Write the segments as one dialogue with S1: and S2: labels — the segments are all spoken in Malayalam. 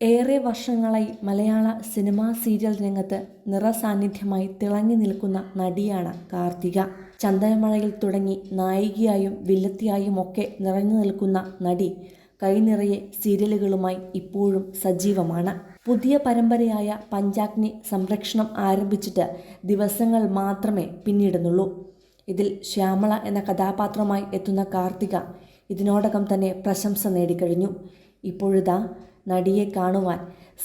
S1: ഏറെ വർഷങ്ങളായി മലയാള സിനിമാ സീരിയൽ രംഗത്ത് നിറസാന്നിധ്യമായി തിളങ്ങി നിൽക്കുന്ന നടിയാണ് കാർത്തിക. ചന്ദനമഴയിൽ തുടങ്ങി നായികയായും വില്ലത്തിയായും ഒക്കെ നിറഞ്ഞു നിൽക്കുന്ന നടി കൈനിറയെ സീരിയലുകളുമായി ഇപ്പോഴും സജീവമാണ്. പുതിയ പരമ്പരയായ പഞ്ചാഗ്നി സംരക്ഷണം ആരംഭിച്ചിട്ട് ദിവസങ്ങൾ മാത്രമേ പിന്നിടുന്നുള്ളൂ. ഇതിൽ ശ്യാമള എന്ന കഥാപാത്രമായി എത്തുന്ന കാർത്തിക ഇതിനോടകം തന്നെ പ്രശംസ നേടിക്കഴിഞ്ഞു. ഇപ്പോഴിതാ നടിയെ കാണുവാൻ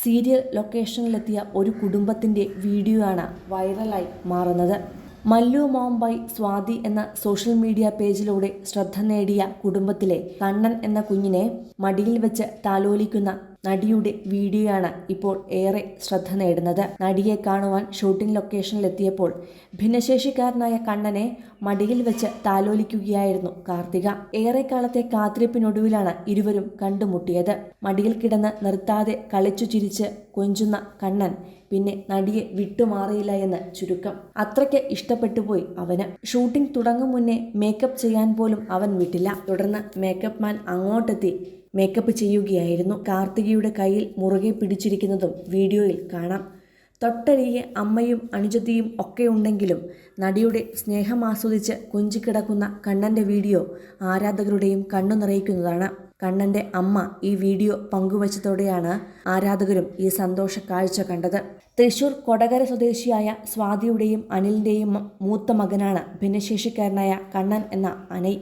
S1: സീരിയൽ ലൊക്കേഷനിലെത്തിയ ഒരു കുടുംബത്തിന്റെ ആണ് വൈറലായി മാറുന്നത്. മല്ലു മോംബൈ സ്വാതി എന്ന സോഷ്യൽ മീഡിയ പേജിലൂടെ ശ്രദ്ധ നേടിയ കുടുംബത്തിലെ കണ്ണൻ എന്ന കുഞ്ഞിനെ മടിയിൽ വെച്ച് താലോലിക്കുന്ന നടിയുടെ വീഡിയോ ആണ് ഇപ്പോൾ ഏറെ ശ്രദ്ധ നേടുന്നത്. നടിയെ കാണുവാൻ ഷൂട്ടിംഗ് ലൊക്കേഷനിലെത്തിയപ്പോൾ ഭിന്നശേഷിക്കാരനായ കണ്ണനെ മടിയിൽ വെച്ച് താലോലിക്കുകയായിരുന്നു കാർത്തിക. ഏറെക്കാലത്തെ കാത്തിരിപ്പിനൊടുവിലാണ് ഇരുവരും കണ്ടുമുട്ടിയത്. മടിയിൽ കിടന്ന് നിർത്താതെ കളിച്ചു ചിരിച്ച് കൊഞ്ചുന്ന കണ്ണൻ പിന്നെ നടിയെ വിട്ടുമാറിയില്ല എന്ന് ചുരുക്കം. അത്രയ്ക്ക് ഇഷ്ടപ്പെട്ടു പോയി അവന്. ഷൂട്ടിംഗ് തുടങ്ങും മുന്നേ മേക്കപ്പ് ചെയ്യാൻ പോലും അവൻ വിട്ടില്ല. തുടർന്ന് മേക്കപ്പ് മാൻ അങ്ങോട്ടെത്തി മേക്കപ്പ് ചെയ്യുകയായിരുന്നു. കാർത്തികയുടെ കയ്യിൽ മുറുകെ പിടിച്ചിരിക്കുന്നതും വീഡിയോയിൽ കാണാം. തൊട്ടരികെ അമ്മയും അനുജത്തിയും ഒക്കെ ഉണ്ടെങ്കിലും നടിയുടെ സ്നേഹം ആസ്വദിച്ച് കൊഞ്ചിക്കിടക്കുന്ന കണ്ണന്റെ വീഡിയോ ആരാധകരുടെയും കണ്ണു നിറയിക്കുന്നതാണ്. കണ്ണന്റെ അമ്മ ഈ വീഡിയോ പങ്കുവച്ചതോടെയാണ് ആരാധകരും ഈ സന്തോഷ കാഴ്ച കണ്ടത്. തൃശൂർ കൊടകര സ്വദേശിയായ സ്വാതിയുടെയും അനിലിന്റെയും മൂത്ത മകനാണ് ഭിന്നശേഷിക്കാരനായ കണ്ണൻ എന്ന അനൈ.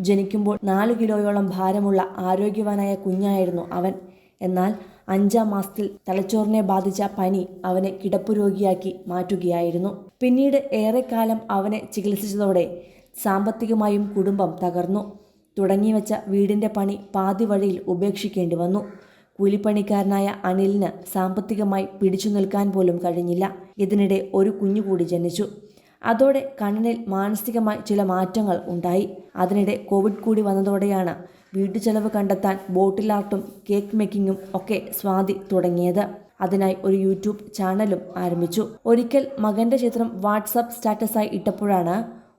S1: ജനിക്കുമ്പോൾ നാല് കിലോയോളം ഭാരമുള്ള ആരോഗ്യവാനായ കുഞ്ഞായിരുന്നു അവൻ. എന്നാൽ അഞ്ചാം മാസത്തിൽ തലച്ചോറിനെ ബാധിച്ച പനി അവനെ കിടപ്പുരോഗിയാക്കി മാറ്റുകയായിരുന്നു. പിന്നീട് ഏറെക്കാലം അവനെ ചികിത്സിച്ചതോടെ സാമ്പത്തികമായും കുടുംബം തകർന്നു. തുടങ്ങിവെച്ച വീടിന്റെ പണി പാതി വഴിയിൽ ഉപേക്ഷിക്കേണ്ടി വന്നു. കൂലിപ്പണിക്കാരനായ അനിലിന് സാമ്പത്തികമായി പിടിച്ചു നിൽക്കാൻ പോലും കഴിഞ്ഞില്ല. ഇതിനിടെ ഒരു കുഞ്ഞുകൂടി ജനിച്ചു. അതോടെ കണ്ണനിൽ മാനസികമായി ചില മാറ്റങ്ങൾ ഉണ്ടായി. അതിനിടെ കോവിഡ് കൂടി വന്നതോടെയാണ് വീട്ടു ചെലവ് കണ്ടെത്താൻ ബോട്ടിൽ ആർട്ടും കേക്ക് മേക്കിങ്ങും ഒക്കെ സ്വാതി തുടങ്ങിയത്. അതിനായി ഒരു യൂട്യൂബ് ചാനലും ആരംഭിച്ചു. ഒരിക്കൽ മകന്റെ ചിത്രം വാട്സപ്പ് സ്റ്റാറ്റസായി ഇട്ടപ്പോഴാണ്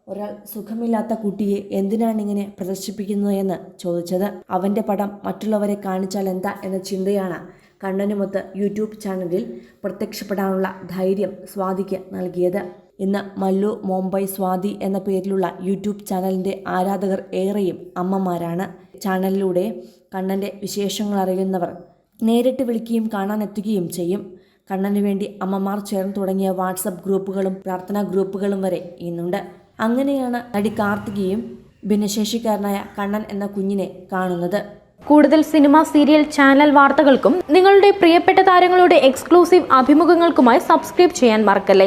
S1: ഒരാൾ സുഖമില്ലാത്ത കുട്ടിയെ എന്തിനാണ് ഇങ്ങനെ പ്രദർശിപ്പിക്കുന്നത് എന്ന് ചോദിച്ചത്. അവന്റെ പടം മറ്റുള്ളവരെ കാണിച്ചാൽ എന്താ എന്ന ചിന്തയാണ് കണ്ണനുമൊത്ത് യൂട്യൂബ് ചാനലിൽ പ്രത്യക്ഷപ്പെടാനുള്ള ധൈര്യം സ്വാതിക്ക് നൽകിയത്. ഇന്ന് മല്ലു മുംബൈ സ്വാതി എന്ന പേരിലുള്ള യൂട്യൂബ് ചാനലിന്റെ ആരാധകർ ഏറെയും അമ്മമാരാണ്. ചാനലിലൂടെ കണ്ണന്റെ വിശേഷങ്ങൾ അറിയുന്നവർ നേരിട്ട് വിളിക്കുകയും കാണാനെത്തുകയും ചെയ്യും. കണ്ണന് വേണ്ടി അമ്മമാർ ചേർന്ന് തുടങ്ങിയ വാട്സപ്പ് ഗ്രൂപ്പുകളും പ്രാർത്ഥനാ ഗ്രൂപ്പുകളും വരെ ഇന്നുണ്ട്. അങ്ങനെയാണ് നടി കാർത്തികയും ഭിന്നശേഷിക്കാരനായ കണ്ണൻ എന്ന കുഞ്ഞിനെ കാണുന്നത്.
S2: കൂടുതൽ സിനിമ സീരിയൽ ചാനൽ വാർത്തകൾക്കും നിങ്ങളുടെ പ്രിയപ്പെട്ട താരങ്ങളുടെ എക്സ്ക്ലൂസീവ് അഭിമുഖങ്ങൾക്കുമായി സബ്സ്ക്രൈബ് ചെയ്യാൻ മറക്കല്ലേ?